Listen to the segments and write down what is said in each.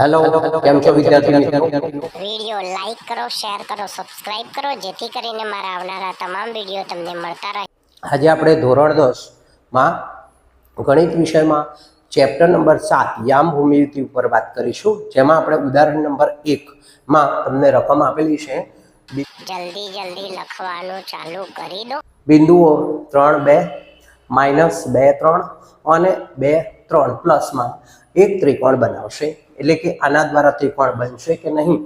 Hello કેમ છો વિદ્યાર્થી મિત્રો વિડિયો લાઈક કરો શેર કરો સબસ્ક્રાઇબ કરો જેથી કરીને મારા આવનારા તમામ વિડિયો તમને મળતા રહે. આજે આપણે ધોરણ 10 માં ગણિત વિષયમાં ચેપ્ટર નંબર સાત યામ ભૂમિતિ ઉપર વાત કરીશું જેમાં આપણે ઉદાહરણ નંબર 1 માં તમને રકમ આપેલી છે. જલ્દી જલ્દી લખવાનું ચાલુ કરી દો. બિંદુઓ ત્રણ બે માઇનસ બે ત્રણ અને બે ત્રણ પ્લસમાં એક ત્રિકોણ બનાવશે. એટલે કે આના દ્વારા ત્રિકોણ બનશે કે નહીં,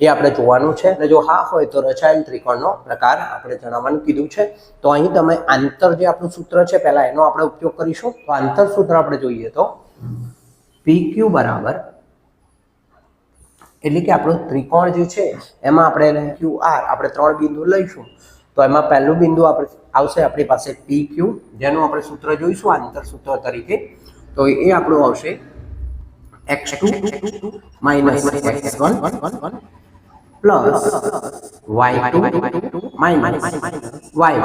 એ આપણે જોવાનું છે. અને જો હા હોય તો રચાયેલ ત્રિકોણનો પ્રકાર આપણે જણાવવાનું કીધું છે. તો અહીં તમે આંતર જે આપણું સૂત્ર છે, પહેલા એનો આપણે ઉપયોગ કરીશું. તો આંતર સૂત્ર આપણે જોઈએ તો પી ક્યુ બરાબર એટલે કે આપણું ત્રિકોણ જે છે, એમાં આપણે ક્યુ આર આપણે ત્રણ બિંદુ લઈશું. તો એમાં પહેલું બિંદુ આપણે આવશે આપણી પાસે પી ક્યુ જેનું આપણે સૂત્ર જોઈશું આંતર સૂત્ર તરીકે. તો એ આપણું આવશે X two minus X one plus Y two minus Y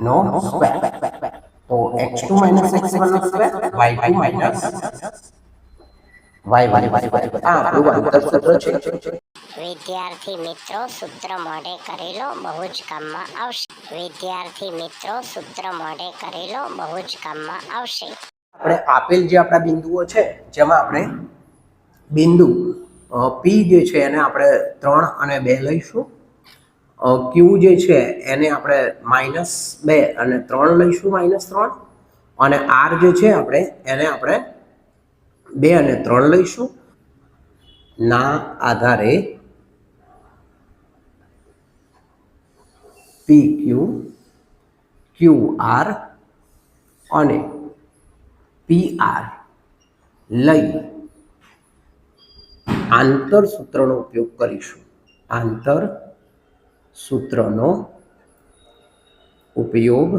નો સ્ક્વેર તો X two minus X one નો square Y two minus Y Y Y આ આપણું આંતર સૂત્ર છે વિદ્યાર્થી મિત્રો સૂત્ર મોઢે કરેલો બહુ જ કામમાં આવશે વિદ્યાર્થી મિત્રો સૂત્ર મોઢે કરેલો બહુ જ કામમાં આવશે આપણે આપેલ જે આપણા બિંદુઓ છે, જેમાં આપણે બિંદુ પી જે છે એને આપણે ત્રણ અને બે લઈશું. ક્યુ જે છે એને આપણે માઇનસ બે અને ત્રણ લઈશું, માઇનસ ત્રણ. અને આર જે છે આપણે એને આપણે બે અને ત્રણ લઈશું. ના આધારે પી ક્યુ ક્યુ આર અને પી આર. લઈ આંતર સૂત્રનો ઉપયોગ કરીશું. આંતર સૂત્રનો ઉપયોગ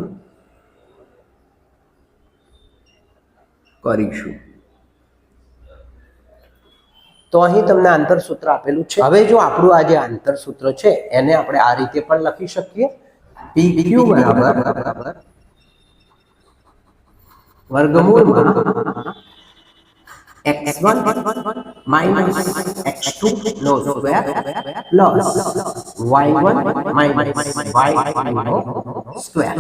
કરીશું. તો અહીં તમને આંતર સૂત્ર આપેલું છે. હવે જો આપણું આ જે આંતર સૂત્ર છે, એને આપણે આ રીતે પણ લખી શકીએ. પી ક્યુ બરાબર. વર્ગમૂળમાં x1 minus x2 નો square plus y1 minus y2 નો સ્ક્વેર.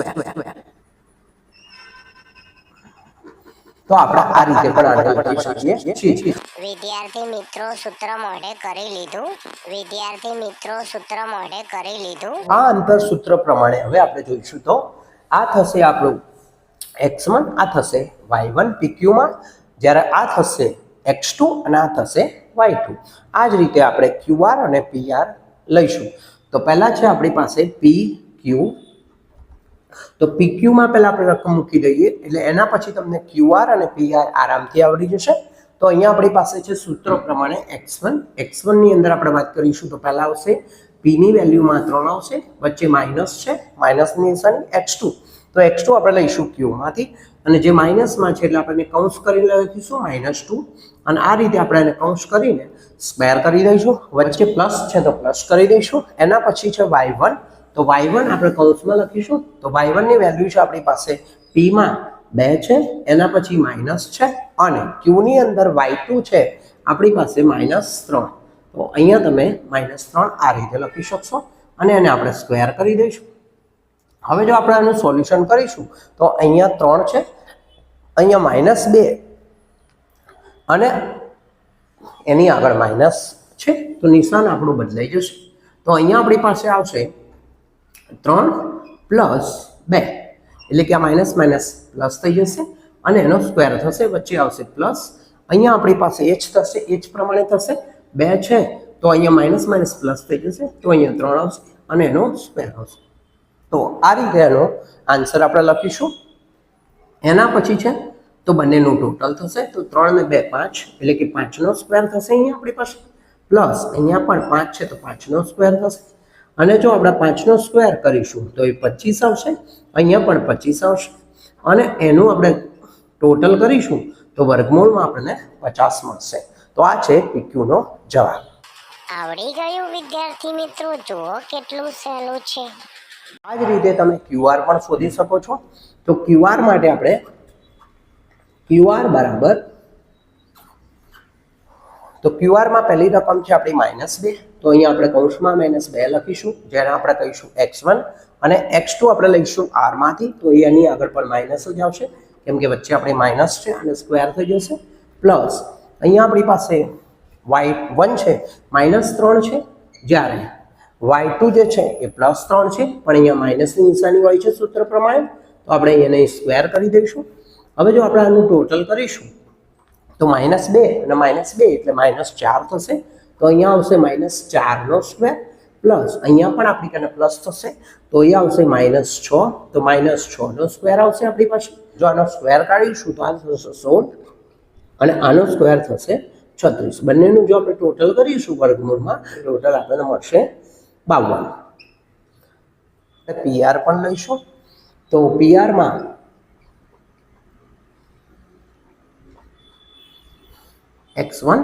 તો આપણે આ રીતે પણ આને લખી શકીએ છીએ. વિદ્યાર્થી મિત્રો સૂત્ર મોઢે કરી લીધું. વિદ્યાર્થી મિત્રો સૂત્ર મોઢે કરી લીધું. આ અંતર સૂત્ર પ્રમાણે હવે આપણે જોઈશું તો આ થશે આપણું એક્સ વન આ થશે વાય વન પીક્યુમાં જ્યારે આ થશે એક્સ ટુ અને આ થશે વાય ટુ. આ જ રીતે આપણે ક્યુઆર અને પીઆર લઈશું. તો પહેલાં છે આપણી પાસે પી ક્યુ. તો પીક્યુમાં પહેલાં આપણે રકમ મૂકી દઈએ, એટલે એના પછી તમને ક્યુઆર અને પીઆર આરામથી આવડી જશે. તો અહીંયા આપણી પાસે છે સૂત્ર પ્રમાણે એક્સ વન. એક્સ વનની અંદર આપણે વાત કરીશું તો પહેલાં આવશે પીની વેલ્યુમાં ત્રણ આવશે, વચ્ચે માઇનસ છે, માઇનસની નિશાની એક્સ ટુ. તો એક્સ ટુ આપણે લઈશું ક્યુમાંથી અને જે માઇનસમાં છે એટલે આપણે કૌંસ કરીને લખીશું, માઇનસ ટુ. અને આ રીતે આપણે એને કૌંસ કરીને સ્ક્વેર કરી દઈશું. વચ્ચે પ્લસ છે તો પ્લસ કરી દઈશું. એના પછી છે વાય વન. તો વાય વન આપણે કૌંસમાં લખીશું. તો વાય વનની વેલ્યુ છે આપણી પાસે પીમાં બે છે. એના પછી માઇનસ છે. અને ક્યુની અંદર વાય ટુ છે આપણી પાસે માઇનસ ત્રણ. તો અહીંયા તમે માઇનસ ત્રણ આ રીતે લખી શકશો. અને એને આપણે સ્ક્વેર કરી દઈશું. હવે જો આપણે આનું સોલ્યુશન કરીશું, તો અહીંયા ત્રણ છે, અહીંયા માઇનસ બે અને એની આગળ માઇનસ છે, તો નિશાન આપણું બદલાઈ જશે. તો અહીંયા આપણી પાસે આવશે ત્રણ પ્લસ બે, એટલે કે આ માઇનસ માઇનસ પ્લસ થઈ જશે અને એનો સ્ક્વેર થશે, વચ્ચે આવશે પ્લસ. અહીંયા આપણી પાસે એચ થશે એચ પ્રમાણે થશે, બે છે, તો અહીંયા માઇનસ માઇનસ પ્લસ થઈ જશે, તો અહીંયા ત્રણ આવશે અને એનો સ્ક્વેર આવશે. તો આ રીતે એનો આન્સર આપણે લખીશું. એના પછી છે, તો બંનેનું ટોટલ થશે, તો ત્રણ ને બે પાંચ, એટલે કે પાંચનો સ્ક્વેર થશે અહીંયા આપણી પાસે. પ્લસ અહીંયા પણ પાંચ છે, તો પાંચનો સ્ક્વેર થશે. અને જો આપણે પાંચનો સ્ક્વેર કરીશું, તો એ પચીસ આવશે, અહીંયા પણ પચીસ આવશે. અને એનું આપણે ટોટલ કરીશું, તો વર્ગમૂળમાં આપણને પચાસ મળશે. તો આ છે પીક્યુનો જવાબ. આવડી ગયું વિદ્યાર્થી મિત્રો, જુઓ કેટલું સહેલું છે. આ જ રીતે તમે ક્યુઆર પણ શોધી શકો છો. તો ક્યુઆર માટે આપણે ક્યુઆર બરાબર. તો ક્યુઆરમાં પહેલી રકમ છે આપણી માઇનસ બે. તો અહીંયા આપણે કૌંસમાં માઇનસ બે લખીશું, જેને આપણે કહીશું એક્સ વન અને એક્સ ટુ આપણે લઈશું આરમાંથી તો એની આગળ પણ માઇનસ જ આવશે, કેમ કે વચ્ચે આપણી માઇનસ છે અને સ્ક્વેર થઈ જશે. પ્લસ અહીંયા આપણી પાસે વાય વન છે માઇનસ ત્રણ છે, જ્યારે વાય જે છે એ પ્લસ ત્રણ છે. પણ અહીંયા માઇનસની નિશાની હોય છે સૂત્ર પ્રમાણે. તો આપણે એને સ્ક્વેર કરી દઈશું. હવે જો આપણે આનું ટોટલ કરીશું, તો માઇનસ બે અને માઇનસ બે એટલે માઇનસ ચાર થશે. તો અહીંયા આવશે માઇનસ ચારનો સ્ક્વેર પ્લસ અહીંયા પણ આપણી કને પ્લસ થશે. તો અહીંયા આવશે માઇનસ છ. તો માઇનસ છનો સ્ક્વેર આવશે આપણી પાસે. જો આનો સ્ક્વેર કાઢીશું, તો આ થશે સોળ અને આનો સ્ક્વેર થશે છત્રીસ. બંનેનું જો આપણે ટોટલ કરીશું વર્ગમૂળમાં ટોટલ આપણને મળશે બાવન. પીઆર પણ લઈશું. તો પીઆરમાં એક્સ વન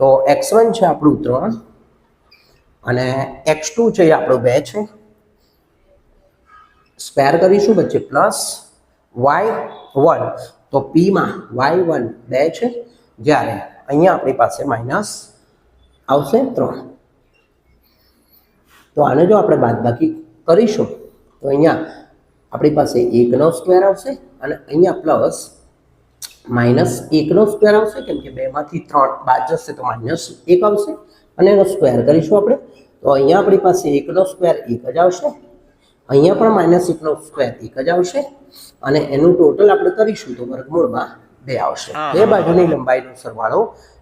તો એક્સ વન છે આપણું ત્રણ. અને એક્સ ટુ છે આપણું બે છે. સ્ક્વેર કરીશું વચ્ચે પ્લસ વાય વન તો પીમાં વાય વન બે છે. જ્યારે અહીંયા આપણી પાસે માઇનસ આવશે ત્રણ. તો આને જો આપણે બાદબાકી કરીશું તો અહીંયા આપણી પાસે એકનો સ્ક્વેર આવશે અને અહીંયા પ્લસ માઇનસ એકનો સ્ક્વેર આવશે કેમ કે બેમાંથી ત્રણ બાદ જશે તો માઇનસ એક આવશે અને એનો સ્ક્વેર કરીશું આપણે. તો અહીંયા આપણી પાસે એકનો સ્ક્વેર એક જ આવશે અહીંયા પણ માઇનસ એકનો સ્ક્વેર એક જ આવશે અને એનું ટોટલ આપણે કરીશું તો વર્ગમૂળમાં બે આવશે. બે બાજુની લંબાઈનો સરવાળો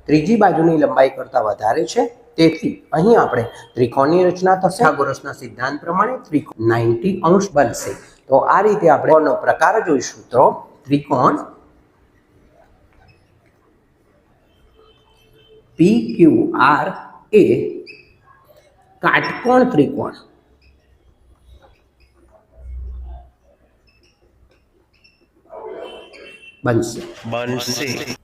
ત્રીજી બાજુની લંબાઈ કરતાં વધારે છે તેથી અહીં આપણે ત્રિકોણની રચના થશે સિદ્ધાંત પ્રમાણે ત્રિકોણ નાઇન્ટી અંશ બનશે. તો આ રીતે આપણે પ્રકાર જોઈશું. તો ત્રિકોણ પી ક્યુ આર એ કાટકોણ ત્રિકોણ. બનશે. બનશે.